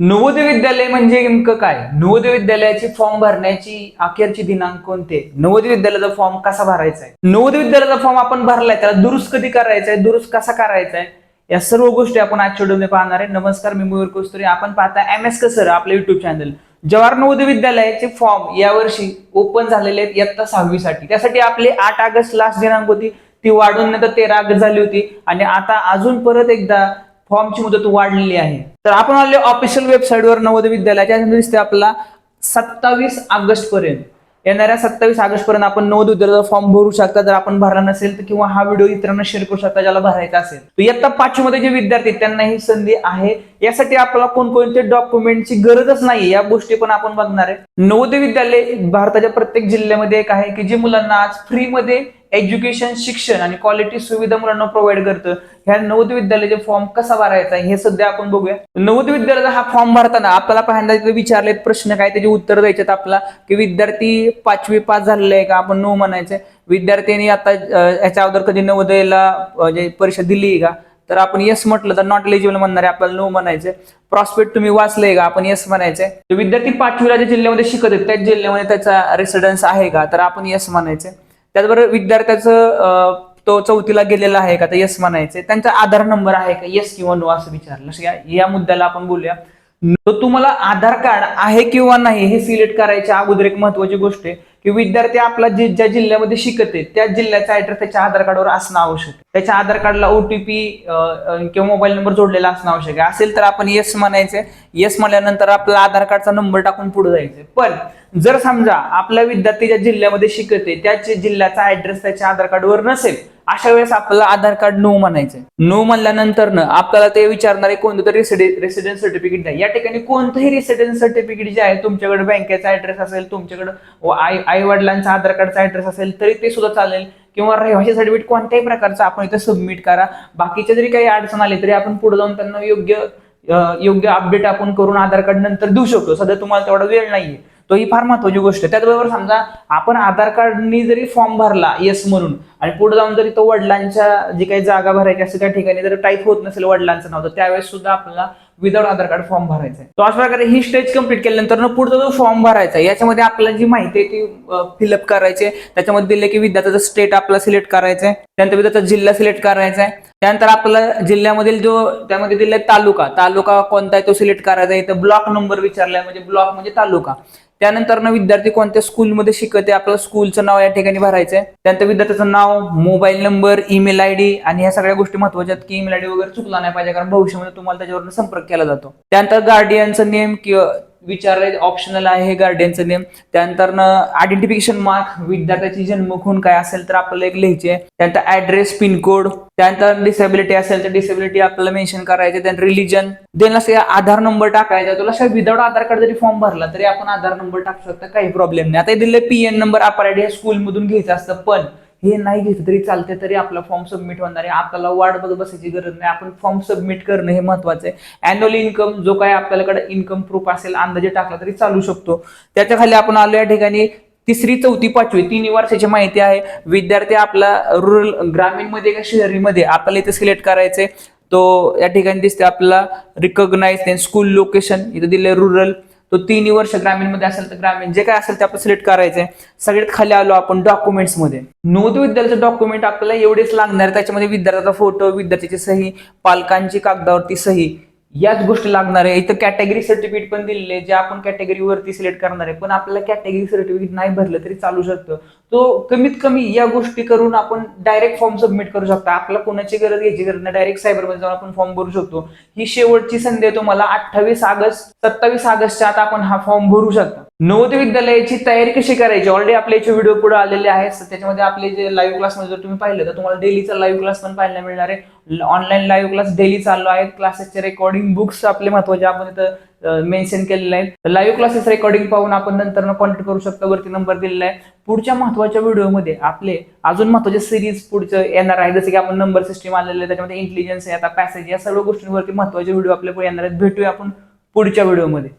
नवोदय विद्यालय म्हणजे नेमकं काय? नवोदय विद्यालयाची फॉर्म भरण्याची अखेरची दिनांक कोणते? नवोदय विद्यालयाचा फॉर्म कसा भरायचा आहे? नवोदय विद्यालयाचा फॉर्म आपण भरलाय त्याला दुरुस्त कधी करायचा आहे दुरुस्त कसा करायचा आहे या सर्व गोष्टी आपण आजच्या व्हिडिओमध्ये पाहणार आहे. नमस्कार मी मयूर कोस्तुरी. आपण पाहता एम एस कसर आपलं युट्यूब चॅनल जवाहर नवोदय विद्यालयाचे फॉर्म यावर्षी ओपन झालेले आहेत इयत्ता सहावीसाठी. त्यासाठी आपले आठ ऑगस्ट लास्ट दिनांक होती. ती वाढून नंतर तेरा ऑगस्ट झाली होती. आणि आता अजून परत एकदा फॉर्मची मुदत वाढलेली आहे. तर आपण आले ऑफिशियल वेबसाईटवर नवोदय विद्यालयाच्या दिसते आपला सत्तावीस ऑगस्ट पर्यंत येणाऱ्या सत्तावीस ऑगस्ट पर्यंत आपण नवोदय विद्यालयाचा फॉर्म भरू शकता. जर आपण भरला नसेल तर किंवा हा व्हिडिओ इतरांना शेअर करू शकता ज्याला भरायचा असेल. तर इयत्ता पाचवी मध्ये जे विद्यार्थी त्यांना ही संधी आहे. यासाठी आपल्याला कोणकोणते डॉक्युमेंटची गरजच नाही या गोष्टी पण आपण बघणार आहे. नवोदय विद्यालय भारताच्या प्रत्येक जिल्ह्यामध्ये एक आहे की जे मुलांना आज फ्रीमध्ये एज्युकेशन शिक्षण आणि क्वालिटी सुविधा मुलांना प्रोव्हाइड करतं. ह्या नवोदय विद्यालयाचे फॉर्म कसा भरायचा हे सध्या आपण बघूया. नवोदय विद्यालयाचा हा फॉर्म भरताना आपल्याला पहिल्यांदा तिथे विचारलेत प्रश्न काय त्याचे उत्तर द्यायचे आपला की विद्यार्थी पाचवी पास झालेले आहे का आपण नो म्हणायचं विद्यार्थ्यांनी आता याच्या अगोदर कधी नवोदयला जे परीक्षा दिली आहे का तर आपण येस म्हटलं तर नॉट एलिजिबल म्हणणार आहे आपल्याला नो म्हणायचे प्रॉस्पेक्ट तुम्ही वाचलंय का आपण येस म्हणायचंय. तर विद्यार्थी पाचवीला ज्या जिल्ह्यामध्ये शिकत आहेत त्याच जिल्ह्यामध्ये त्याचा रेसिडेन्स आहे का तर आपण येस म्हणायचं त्याचबरोबर विद्यार्थ्याचं तो चौथीला गेलेला आहे का तर यस म्हणायचे. त्यांचा आधार नंबर आहे का येस किंवा नो असं विचारलं. या- या मुद्द्याला आपण बोलूया. तुम्हाला आधार कार्ड आहे किंवा नाही हे सिलेक्ट करायच्या अगोदर एक महत्वाची गोष्ट आहे. की विद्यार्थी आपला जे ज्या जिल्ह्यामध्ये शिकत आहे त्या जिल्ह्याचा ऍड्रेस त्याच्या आधार कार्डवर असणं आवश्यक आहे. त्याच्या आधार कार्डला ओटीपी किंवा मोबाईल नंबर जोडलेला असणं आवश्यक आहे. असेल तर आपण येस म्हणायचे येस म्हणल्यानंतर आपला आधार कार्डचा नंबर टाकून पुढे जायचं पण जर समजा आपल्या विद्यार्थी ज्या जिल्ह्यामध्ये शिकत आहे त्या जिल्ह्याचा ऍड्रेस त्याच्या आधार कार्डवर नसेल अशा वेळेस आपल्याला आधार कार्ड नो म्हणायचं नो म्हणल्यानंतर न आपल्याला ते विचारणारे कोणतं तरी रेसिडेन्स सर्टिफिकेट द्या. या ठिकाणी कोणतंही रेसिडेन्स सर्टिफिकेट जे आहे तुमच्याकडे बँकेचा ऍड्रेस असेल तुमच्याकडे आई आई वडिलांचा आधार कार्डचा ऍड्रेस असेल तरी ते सुद्धा चालेल. किंवा रहिवासी सर्टिफिकेट कोणत्याही प्रकारचं आपण इथे सबमिट करा. बाकीचे जरी काही अडचण आली तरी आपण पुढे जाऊन त्यांना योग्य योग्य अपडेट आपण करून आधार कार्ड नंतर देऊ शकतो. सध्या तुम्हाला तेवढा वेळ नाहीये. तो ही फार महत्वाची गोष्ट आहे. त्याचबरोबर समजा आपण आधार कार्डनी जरी फॉर्म भरला येस म्हणून आणि पुढे जाऊन जरी तो वडिलांच्या जी काही जागा भरायची असते त्या ठिकाणी जर टाईप होत नसेल वडिलांचं नाव तर त्यावेळेस सुद्धा आपल्याला विदाउट आधार कार्ड फॉर्म भरायचा आहे तो अशा प्रकारे ही स्टेज कंप्लीट केल्यानंतर पुढचा जो फॉर्म भरायचा आहे याच्यामध्ये आपल्याला जी माहिती आहे ती फिलअप करायची त्याच्यामध्ये दिले की विद्यार्थ्याचं स्टेट आपला सिलेक्ट करायचा आहे त्यानंतर विद्यार्थ्याचा जिल्हा सिलेक्ट करायचा आहे त्यानंतर आपल्याला जिल्ह्यामधील जो त्यामध्ये दिलाय तालुका. तालुका कोणता आहे तो सिलेक्ट करायचा आहे. इथं ब्लॉक नंबर विचारलाय म्हणजे ब्लॉक म्हणजे तालुका. त्यानंतर ना विद्यार्थी कोणत्या स्कूलमध्ये शिकत आहे आपलं स्कूलचं नाव या ठिकाणी भरायचं आहे त्यानंतर विद्यार्थ्याचं नाव मोबाईल नंबर ईमेल आय डी आणि ह्या सगळ्या गोष्टी महत्त्वाच्या आहेत की ईमेल आय डी वगैरे चुकला नाही पाहिजे कारण भविष्यामध्ये तुम्हाला त्याच्यावर संपर्क केला जातो. त्यानंतर गार्डियनचं नेम किंवा विचारले ऑप्शनल आहे हे गार्डियनचं नेम. त्यानंतर आयडेंटिफिकेशन मार्क विद्यार्थ्याची जन्मखून काय असेल तर आपल्याला एक लिहायचे आहे त्यानंतर ऍड्रेस पिनकोड त्यानंतर डिसेबिलिटी असेल तर डिसेबिलिटी आपल्याला मेन्शन करायचे त्यानंतर रिलीजन देन असं आधार नंबर टाकायचा. तुला शिवाय विदाउट आधार कार्ड जरी फॉर्म भरला तरी आपण आधार नंबर टाकू शकता. काही प्रॉब्लेम नाही. आता दिले पीएन नंबर आपण स्कूलमधून घ्यायचं असतं. पण हे नाही घेतलं तरी चालते तरी आपला फॉर्म सबमिट होणार आहे. आपल्याला वाट बघत बसायची गरज नाही. आपण फॉर्म सबमिट करणं हे महत्वाचं आहे. अॅन्युअल इन्कम जो काय आपल्याकडे इन्कम प्रूफ असेल अंदाजे टाकला तरी चालू शकतो. त्याच्याखाली आपण आलो या ठिकाणी तिसरी चौथी पाचवी तिन्ही वर्षाची माहिती आहे. विद्यार्थी आपला रुरल ग्रामीणमध्ये का शहरीमध्ये? आपल्याला इथे सिलेक्ट करायचे तो या ठिकाणी दिसते आपल्याला. रिकॉग्नाइज स्कूल लोकेशन इथं दिले रुरल तो तिन्ही वर्ष ग्रामीणमध्ये असेल तर ग्रामीण जे काय असेल ते आपण सिलेक्ट करायचंय. सगळ्यात खाली आलो आपण डॉक्युमेंट्समध्ये. नवोदय विद्यालयाचं डॉक्युमेंट आपल्याला एवढेच लागणार त्याच्यामध्ये विद्यार्थ्याचा फोटो विद्यार्थ्याची सही पालकांची कागदावरती सही याच गोष्टी लागणार आहे. इथं कॅटेगरी सर्टिफिकेट पण दिलेले जे आपण कॅटेगरी वरती सिलेक्ट करणार आहे. पण आपल्याला कॅटेगरी सर्टिफिकेट नाही भरलं तरी चालू शकतं. तो कमीत कमी या गोष्टी करून आपण डायरेक्ट फॉर्म सबमिट करू शकता. आपल्याला कोणाची गरज घ्यायची गरज नाही. डायरेक्ट सायबरमध्ये जाऊन आपण फॉर्म भरू शकतो. ही शेवटची संधी आहे तुम्हाला अठ्ठावीस ऑगस्ट सत्तावीस ऑगस्टच्या आता आपण हा फॉर्म भरू शकता. नवोदय विद्यालयाची तयारी कशी करायची? ऑलरेडी आपले याचे व्हिडिओ पुढे आलेले आहेत. त्याच्यामध्ये आपले जे लाईव्ह क्लासमध्ये जर तुम्ही पाहिलं तर तुम्हाला डेलीचा लाईव्ह क्लास पण पाहायला मिळणार आहे. ऑनलाईन लाईव्ह क्लास डेली चालू आहेत. क्लासेसचे रेकॉर्डिंग बुक्स आपले महत्त्वाचे आपण इथं मेन्शन केलेलं आहे. लाईव्ह क्लासेस रेकॉर्डिंग पाहून आपण नंतर कॉन्टॅक्ट करू शकता. वरती नंबर दिलेला आहे. पुढच्या महत्त्वाच्या व्हिडिओमध्ये आपले अजून महत्त्वाचे सिरीज पुढचं येणार आहे. जसं की आपण नंबर सिस्टीम आलेले आहे त्याच्यामध्ये इंटेलिजन्स आहे आता पॅसेज या सर्व गोष्टींवरती महत्त्वाचे व्हिडिओ आपल्या पुढे येणार आहेत. भेटूया आपण पुढच्या व्हिडिओमध्ये